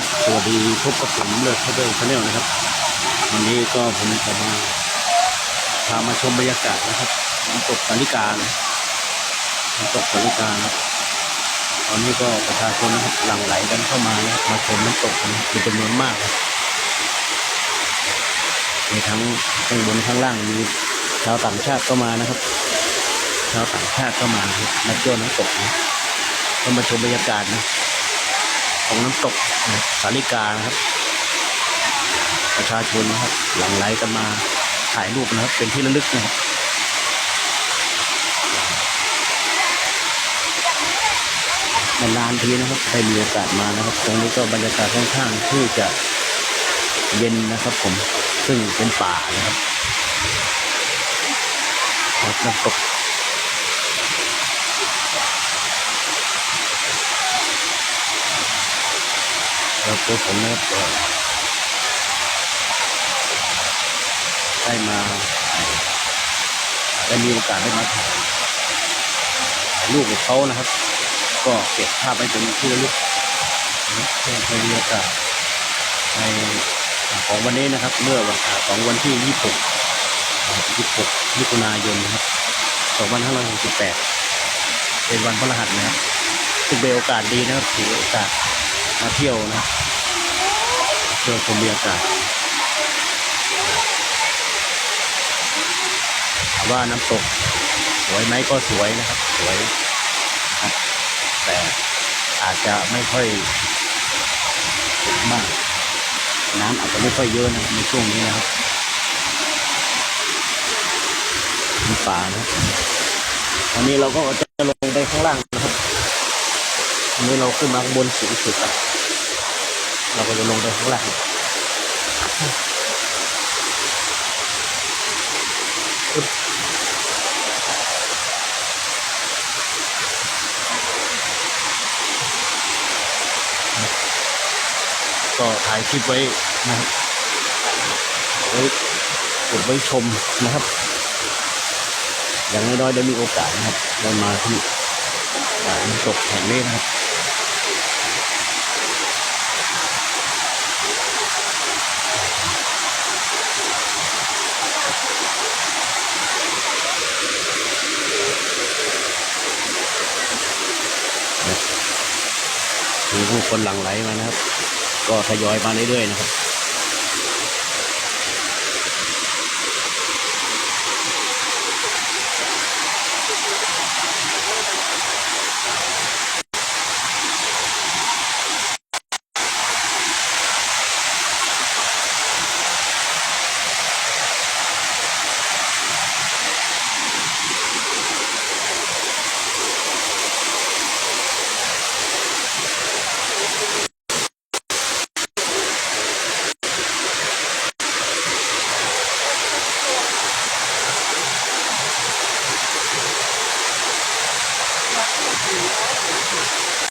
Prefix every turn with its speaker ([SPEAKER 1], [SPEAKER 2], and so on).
[SPEAKER 1] ครับ สวัสดีพบกับผมเลิศพัฒน์ชาแนลนะครับ วันนี้ก็ผมจะมาพามาชมบรรยากาศนะครับน้ำตกสาลิกานะน้ำตกสาลิกานะตอนนี้ก็ประชาชนนะครับหลั่งไหลกันเข้ามานะมาชมน้ำตกนเป็นจำนวนมากนะมีทั้งข้างบนข้างล่างมีชาวต่างชาติก็มานะครับ ชาวต่างชาติก็มามาเที่ยวน้ำตกนะก็มาชมบรรยากาศนะ ของน้ำตกสาลิกานะครับ ประชาชนนะครับ หลั่งไหลกันมาถ่ายรูปนะครับ เป็นที่ระลึกนะครับนานทีนะครับได้มีโอกาสมานะครับ ตรงนี้ก็บรรยากาศค่อนข้างที่จะเย็นนะครับ ผมซึ่งเป็นป่านะครับน้ำตก เราตัวผมนะครับก็ได้มาได้มีโอกาสได้มาถ่ายถ่ายรูปกับเขานะครับ ก็เก็บภาพไว้เป็นที่ระลึกเพื่อให้มีโอกาสในของวันนี้นะครับ เมื่อวันของวันที่ 26 26มิถุนายนนะครับ2568เป็นวันพฤหัสนะครับซึ่งเป็นโอกาสดีนะครับถือโอกาส มาเที่ยวนะเที่ยวชมบรรยากาศถามว่าน้ำตกสวยไหมก็สวยนะครับ สวยครับแต่อาจจะไม่ค่อยสูงมาก น้ำอาจจะไม่ค่อยเยอะนะในช่วงนี้นะครับมีป่านะตอนนี้เราก็จะลงไปข้างล่าง วันนี้เราขึ้นมาข้างบนสูงสุดแล้วเราก็จะลงไปข้างล่างก็ถ่ายคลิปไว้นะครับไว้กดไว้ชมนะครับ อย่างน้อยๆได้มีโอกาสนะครับได้มาที่ ด่านน้ำตกแห่งนี้นะครับมีผู้คนหลั่งไหลมานะครับ ก็ทยอยมาเรื่อยๆนะครับ